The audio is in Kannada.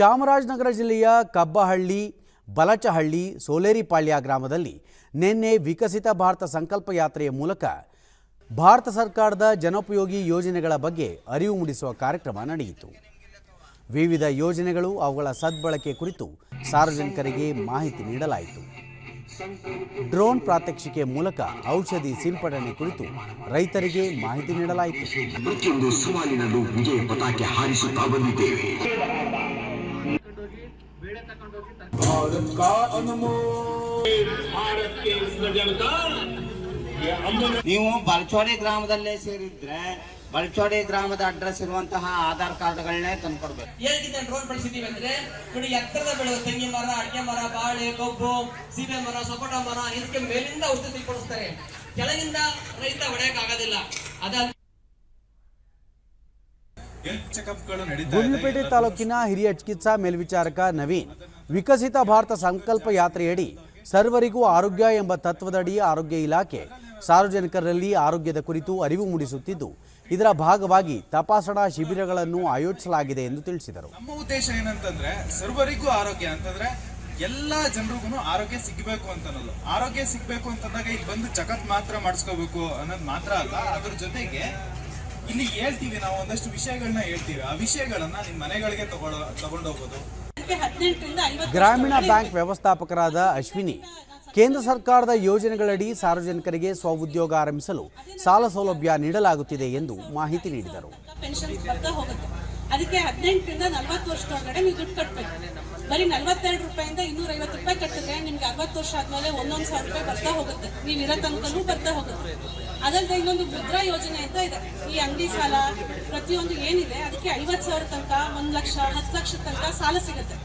ಚಾಮರಾಜನಗರ ಜಿಲ್ಲೆಯ ಕಬ್ಬಹಳ್ಳಿ, ಬಲಚಹಳ್ಳಿ, ಸೋಲೇರಿಪಾಳ್ಯ ಗ್ರಾಮದಲ್ಲಿ ನಿನ್ನೆ ವಿಕಸಿತ ಭಾರತ ಸಂಕಲ್ಪ ಯಾತ್ರೆಯ ಮೂಲಕ ಭಾರತ ಸರ್ಕಾರದ ಜನೋಪಯೋಗಿ ಯೋಜನೆಗಳ ಬಗ್ಗೆ ಅರಿವು ಮೂಡಿಸುವ ಕಾರ್ಯಕ್ರಮ ನಡೆಯಿತು. ವಿವಿಧ ಯೋಜನೆಗಳು ಅವುಗಳ ಸದ್ಬಳಕೆ ಕುರಿತು ಸಾರ್ವಜನಿಕರಿಗೆ ಮಾಹಿತಿ ನೀಡಲಾಯಿತು. ಡ್ರೋನ್ ಪ್ರಾತ್ಯಕ್ಷಿಕೆ ಮೂಲಕ ಔಷಧಿ ಸಿಂಪಡಣೆ ಕುರಿತು ರೈತರಿಗೆ ಮಾಹಿತಿ ನೀಡಲಾಯಿತು. ಪ್ರತಿಯೊಂದು ಸವಾಲಿನಲ್ಲೂ ವಿಜಯ ಪತಾಕೆ ಹಾರಿಸುತ್ತಾ ಬಂದಿದ್ದೇವೆ. ನೀವು ಬಲ್ಚೋಡಿ ಗ್ರಾಮದಲ್ಲೇ ಸೇರಿದ್ರೆ ಬಲ್ಚೋಡಿ ಗ್ರಾಮದ ಅಡ್ರೆಸ್ ಇರುವಂತಹ ಆಧಾರ್ ಕಾರ್ಡ್ಗಳನ್ನೇ ತಂದ್ಕೊಡ್ಬೇಕು. ಏನಕ್ಕಿಂತ ರೋಡ್ ಬಳಸಿದೀವಿ ಅಂದ್ರೆ ನೋಡಿ ಎತ್ತರದ ಬೆಳೆದ ತೆಂಗಿನ ಮರ, ಅಡಿಕೆ ಮರ, ಬಾಳೆ, ಕಬ್ಬು, ಸೀಬೆ ಮರ ಸಪೋಟ ಮರ, ಇದಕ್ಕೆ ಮೇಲಿಂದ ಔಷಧಿ ಕೊಡಿಸ್ತಾರೆ ಕೆಳಗಿಂದ ರೈತ ಹೊಡೆಯಕ್ಕಾಗೋದಿಲ್ಲ. ಅದ ಗುಂಡ್ಲುಪೇಟೆ ತಾಲೂಕಿನ ಹಿರಿಯ ಚಿಕಿತ್ಸಾ ಮೇಲ್ವಿಚಾರಕ ನವೀನ್ ವಿಕಸಿತ ಭಾರತ ಸಂಕಲ್ಪ ಯಾತ್ರೆಯಡಿ ಸರ್ವರಿಗೂ ಆರೋಗ್ಯ ಎಂಬ ತತ್ವದಡಿ ಆರೋಗ್ಯ ಇಲಾಖೆ ಸಾರ್ವಜನಿಕರಲ್ಲಿ ಆರೋಗ್ಯದ ಕುರಿತು ಅರಿವು ಮೂಡಿಸುತ್ತಿದ್ದು ಇದರ ಭಾಗವಾಗಿ ತಪಾಸಣಾ ಶಿಬಿರಗಳನ್ನು ಆಯೋಜಿಸಲಾಗಿದೆ ಎಂದು ತಿಳಿಸಿದರು. ನಮ್ಮ ಉದ್ದೇಶ ಏನಂತಂದ್ರೆ ಸರ್ವರಿಗೂ ಆರೋಗ್ಯ ಅಂತಂದ್ರೆ ಎಲ್ಲ ಜನರಿಗೂ ಆರೋಗ್ಯ ಸಿಗಬೇಕು ಅಂತ ಅನ್ನೋದು ಆರೋಗ್ಯ ಸಿಗಬೇಕು ಅಂತಂದಾಗ ಇಲ್ಲಿ ಬಂದು ಚಕತ್ ಮಾತ್ರ ಮಾಡಿಸ್ಕೋಬೇಕು ಅನ್ನೋದು ಮಾತ್ರ ಅಲ್ಲ ಅದ್ರ ಜೊತೆಗೆ ಇಲ್ಲಿ ಹೇಳ್ತೀವಿ ನಾವು ಒಂದಷ್ಟು ವಿಷಯಗಳನ್ನ ಹೇಳ್ತೀವಿ. ಆ ವಿಷಯಗಳನ್ನ ನಿಮ್ ಮನೆಗಳಿಗೆ ತಗೊಳ್ಳೋ ತಗೊಂಡೋಗೋದು. ಗ್ರಾಮೀಣ ಬ್ಯಾಂಕ್ ವ್ಯವಸ್ಥಾಪಕರಾದ ಅಶ್ವಿನಿ ಕೇಂದ್ರ ಸರ್ಕಾರದ ಯೋಜನೆಗಳಡಿ ಸಾರ್ವಜನಿಕರಿಗೆ ಸ್ವಉದ್ಯೋಗ ಆರಂಭಿಸಲು ಸಾಲ ಸೌಲಭ್ಯ ನೀಡಲಾಗುತ್ತಿದೆ ಎಂದು ಮಾಹಿತಿ ನೀಡಿದರು. ಪೆನ್ಷನ್ ಬರ್ತಾ ಹೋಗುತ್ತೆ. ಅದಕ್ಕೆ ಹದಿನೆಂಟರಿಂದ ನಲವತ್ತು ವರ್ಷದೊಳಗಡೆ ನೀವು ದುಡ್ಡು ಕಟ್ಟಬೇಕು ಬರೀ ನಲವತ್ತೆರಡು ರೂಪಾಯಿಂದ ಇನ್ನೂರ ಐವತ್ತು ರೂಪಾಯಿ ಕಟ್ಟಿದ್ರೆ ನಿಮ್ಗೆ ಅರವತ್ತು ವರ್ಷ ಆದ್ಮೇಲೆ ಒಂದೊಂದು ಸಾವಿರ ರೂಪಾಯಿ ಬರ್ತಾ ಹೋಗುತ್ತೆ. ನೀವು ಇರೋ ತನಕನೂ ಬರ್ತಾ ಹೋಗುತ್ತೆ. ಅದಲ್ಲದೆ ಇನ್ನೊಂದು ಮುದ್ರಾ ಯೋಜನೆ ಅಂತ ಇದೆ. ಈ ಅಂಗಡಿ ಸಾಲ ಪ್ರತಿಯೊಂದು ಏನಿದೆ, ಅದಕ್ಕೆ ಐವತ್ತು ಸಾವಿರ ತನಕ, ಒಂದು ಲಕ್ಷ, ಹತ್ತು ಲಕ್ಷ ತನಕ ಸಾಲ ಸಿಗುತ್ತೆ.